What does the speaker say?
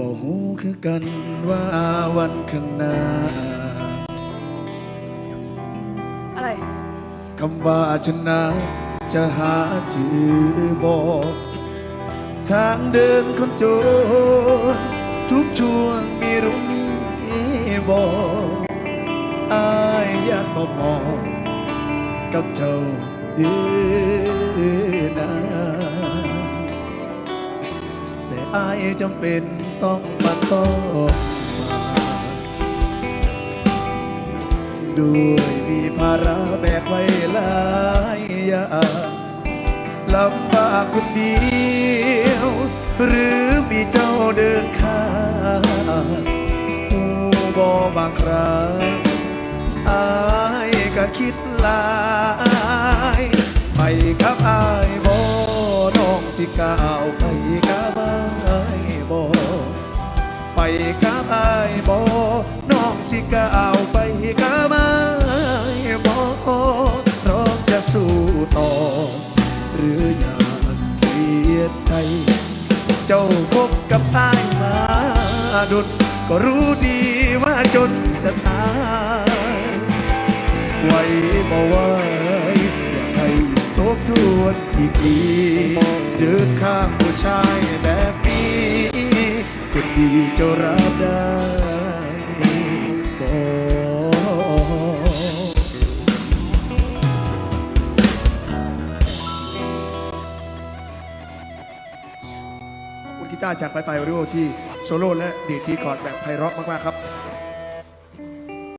บอกหูคือกันว่าวันข้างหน้า อะไร คำว่าชนะจะหาจือบอกทางเดินคนจนทุกช่วงมีรู้มีบอกอายอยากบอกมองกับเจ้าเดือนาแต่อายจำเป็น ต้องมาต้องด้วยมีภาระแบกไว้หลายอย่างลำบากคนเดียว หรือมีเจ้าเดินข้างหูบอบางครั้งอายก็คิดหลายไปกับอายบอน้องสิกาวไปกับ กับอายบอน้องสิกเอาไปกับอายบอพร้อมจะสู้ต่อ หรืออยากเปลี่ยนใจ เจ้าพบกับอายมาดุดก็รู้ดีว่าจนจะตายไว้บอกว่าอยากให้ทบทวนอีกทีเดินข้างผู้ชายแบบ กีตาร์จากไปไปริโอที่โซโล่และดีดทีคอร์ดแบบไพเราะมากๆครับ